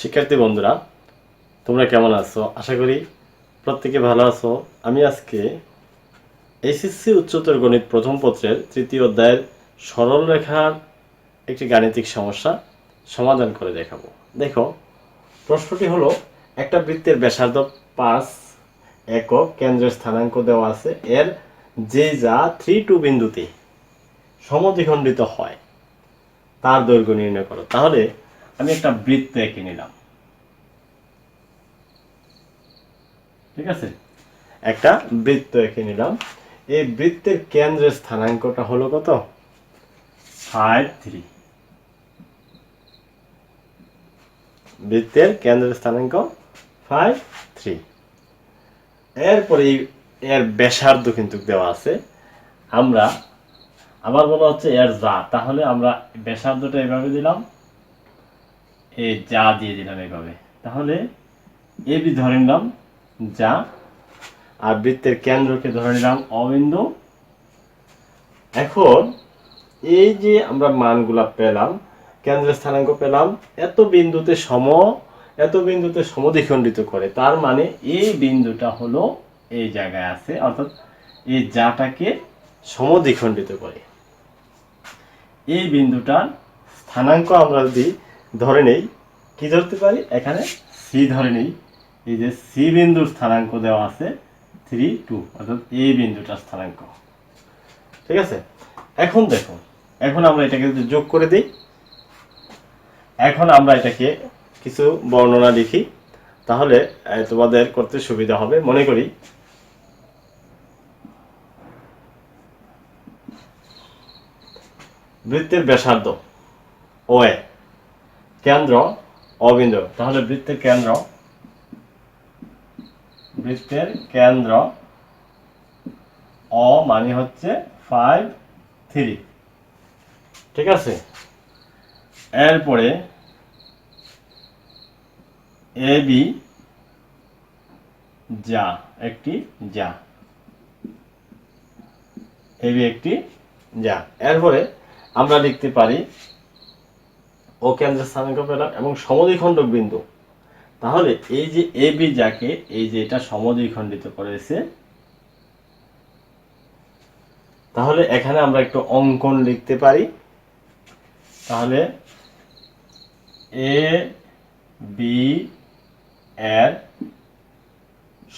শিক্ষার্থী বন্ধুরা, তোমরা কেমন আছো? আশা করি প্রত্যেকে ভালো আছো। আমি আজকে এইচএসসি উচ্চতর গণিত প্রথম পত্রের তৃতীয় অধ্যায়ের সরল রেখার একটি গাণিতিক সমস্যা সমাধান করে দেখাবো। দেখো, প্রশ্নটি হলো, একটা বৃত্তের ব্যাসার্ধ পাঁচ একক কেন্দ্রের স্থানাঙ্ক দেওয়া আছে। এর যে যা থ্রি টু বিন্দুতে সমদ্বিখণ্ডিত হয়, তার দৈর্ঘ্য নির্ণয় করো। তাহলে আমি একটা বৃত্ত এঁকে নিলাম। ঠিক আছে? একটা বৃত্ত এঁকে নিলাম। এই বৃত্তের কেন্দ্রের স্থানাঙ্কটা হলো কত? ফাইভ থ্রি বৃত্তের কেন্দ্রের স্থানাঙ্ক ফাইভ থ্রি এরপরে এর ব্যাসার্ধ কিন্তু দেওয়া আছে। আমরা আবার বলা হচ্ছে এর যা। তাহলে আমরা ব্যাসার্ধটা এভাবে দিলাম। এই যা দিয়ে দিলাম এভাবে। তাহলে এবি ধরে নিলাম যা, আর বৃত্তের কেন্দ্রকে ধরে নিলাম অবিন্দু। এখন এই যে আমরা মানগুলা পেলাম, কেন্দ্রের স্থানাঙ্ক পেলাম, এত বিন্দুতে সম, এত বিন্দুতে সমদ্বিখণ্ডিত করে, তার মানে এই বিন্দুটা হলো এই জায়গায় আছে, অর্থাৎ এই যাটাকে সমদ্বিখণ্ডিত করে। এই বিন্দুটার স্থানাঙ্ক আমরা যদি ধরে নেই। কি ধরতে পারি? এখানে সি ধরে নেই। এই যে সি বিন্দুর স্থানাঙ্ক দেওয়া আছে থ্রি টু অর্থাৎ এই বিন্দুটার স্থানাঙ্ক। ঠিক আছে? এখন দেখো, এখন আমরা এটাকে যদি যোগ করে দিই, এখন আমরা এটাকে কিছু বর্ণনা লিখি, তাহলে তোমাদের করতে সুবিধা হবে। মনে করি, বৃত্তের ব্যাসার্ধ ও এ কেন্দ্র, অবিন্দু। তাহলে বৃত্তের কেন্দ্র বৃত্তের কেন্দ্র, অ মানে হচ্ছে ফাইভ থ্রি ঠিক আছে? এরপরে এ, বি, যা, একটি যা। এবি একটি যা। এরপরে আমরা লিখতে পারি ও কেন্দ্রের স্থানাঙ্ক পেলাম এবং সমদ্বিখণ্ডক বিন্দু। তাহলে এই যে এ বি যাকে, এই যে এটা সমদ্বিখণ্ডিত করেছে, তাহলে এখানে আমরা একটু অঙ্কন লিখতে পারি। তাহলে এ বি এর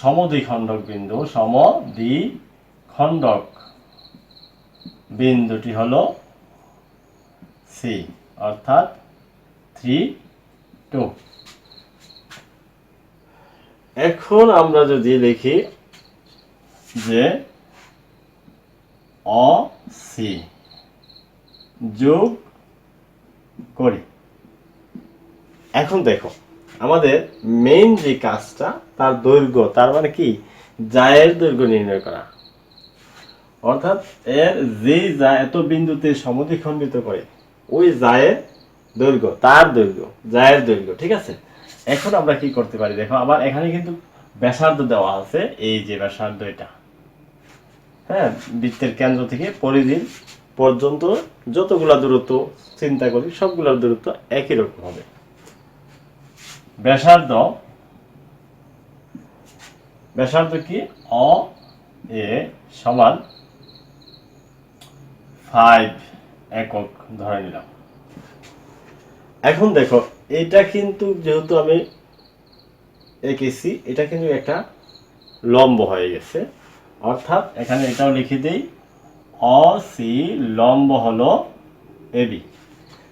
সমদ্বিখণ্ডক বিন্দু, সমদ্বিখণ্ডক বিন্দুটি হলো সি, অর্থাৎ থ্রি টু এখন আমরা যদি লিখি যে অ সি যোগ করি। এখন দেখো আমাদের মেইন যে কাজটা তার দৈর্ঘ্য তার মানে কি? জায়ের দৈর্ঘ্য নির্ণয় করা। অর্থাৎ এর যে যা এত বিন্দুতে সমদ্বিখণ্ডিত করে ওই জায়ের দৈর্ঘ্য, তার দৈর্ঘ্য, জায়ের দৈর্ঘ্য, ঠিক আছে? এখন আমরা কি করতে পারি? দেখো, আবার এখানে কিন্তু ব্যাসার্ধ দেওয়া আছে, এই যে ব্যাসার্ধ এটা। হ্যাঁ বৃত্তের কেন্দ্র থেকে পরিধির পর্যন্ত যতগুলা দূরত্ব, চিন্তা করি, সবগুলোর দূরত্ব একই রকম হবে। ব্যাসার্ধ ব্যাসার্ধ কি? অ, এ সমান ফাইভ একক, ধরে নিলাম। এখন দেখো, এটা কিন্তু যেহেতু আমি এঁকেছি, এটা কিন্তু একটা লম্ব হয়ে গেছে। অর্থাৎ এখানে এটাও লিখে দিই অ সি লম্ব হলো এবি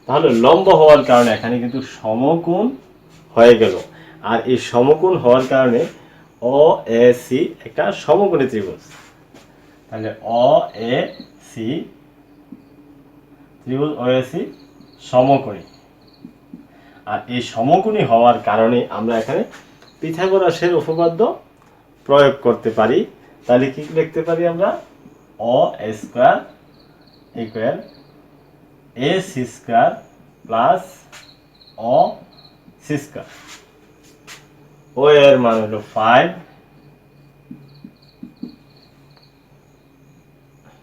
তাহলে লম্ব হওয়ার কারণে এখানে কিন্তু সমকোণ হয়ে গেল। আর এই সমকোণ হওয়ার কারণে অ, এ, সি একটা সমকোণী ত্রিভুজ। তাহলে অ, এ, সি, ত্রিভুজ ও এ, সি সমকোণী। আর এই সমকোণী হওয়ার কারণে আমরা এখানে পিথাগোরাসের উপপাদ্য প্রয়োগ করতে পারি। তাহলে কি লিখতে পারি আমরা? O square equal A C square plus O C square. ও এর মান হলো ফাইভ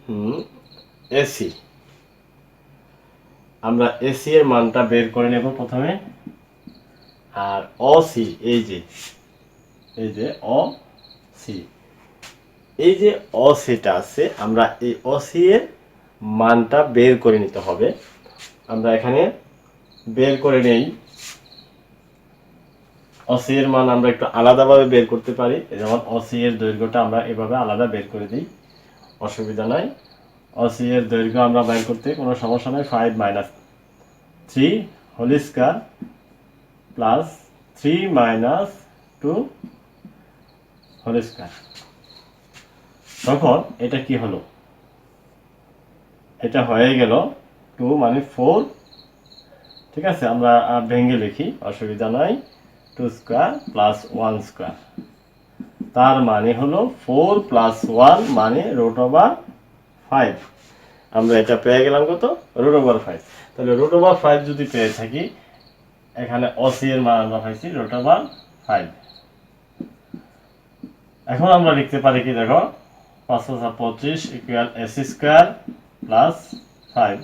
হুম, এসি। আমরা এসি এর মানটা বের করে নেব প্রথমে। আর অ সি, এই যে এই যে অ সি। এই যে অ সিটা আছে, আমরা এই অ সি এর মানটা বের করে নিতে হবে। আমরা এখানে বের করে নেই। অসি এর মান আমরা একটু আলাদাভাবে বের করতে পারি। যেমন অসি এর দৈর্ঘ্যটা আমরা এভাবে আলাদা বের করে দিই। অসুবিধা নাই। অসি এর দৈর্ঘ্য আমরা বের করতে কোনো সমস্যা নয় five minus three whole square plus three minus two whole square তখন এটা কি হলো? এটা হয়ে গেল টু মানে ফোর ঠিক আছে, আমরা ভেঙে লিখি, অসুবিধা নাই। Two square plus one square তার মানে হলো ফোর প্লাস ওয়ান মানে রুট ওভার ফাইভ আমরা এটা পেয়ে গেলাম কত? রুট ওভার ফাইভ তাহলে রুট ওভার ফাইভ যদি পেয়ে থাকি এখানে অসি এর মান আমরা পাইছি রুট ওভার ফাইভ। এখন আমরা লিখতে পারি কি দেখো, পাঁচশো পঁচিশ equal S square plus five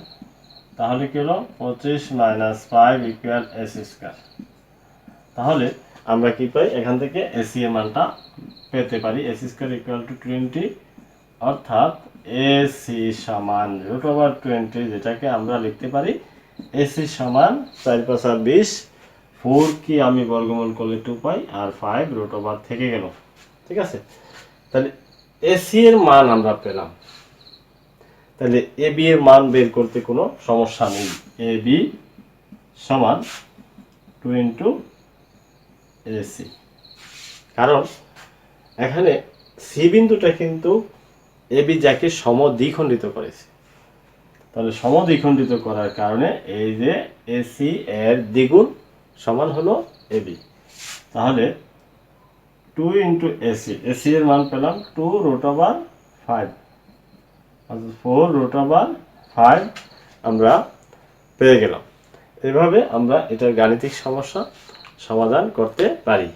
তাহলে কি হলো? পঁচিশ minus five equal S square তাহলে আমরা কি পাই? এখান থেকে এসি এর মানটা পেতে পারি। S square equal to twenty অর্থাৎ এসি সমান রুট ওভার টোয়েন্টি যেটাকে আমরা লিখতে পারি এসি সমান চার পাঁচা বিশ, ফোর কি আমি বর্গমূল করলে টু পাই, আর ফাইভ রুট ওভার থেকে গেল। ঠিক আছে? তাহলে এসি এর মান আমরা পেলাম। তাহলে এ বি এর মান বের করতে কোনো সমস্যা নেই। এ বি সমান টু ইন্টু এসি। কারণ এখানে সি বিন্দুটা কিন্তু এ বি যাকে সমদ্বিখণ্ডিত করেছে। তাহলে সমদ্বিখণ্ডিত করার কারণে এই যে এসি এর দ্বিগুণ সমান হলো এবি তাহলে টু ইন্টু এসি এসি এর মান পেলাম two root over five four root over five আমরা পেয়ে গেলাম। এভাবে আমরা এটার গাণিতিক সমস্যা সমাধান করতে পারি।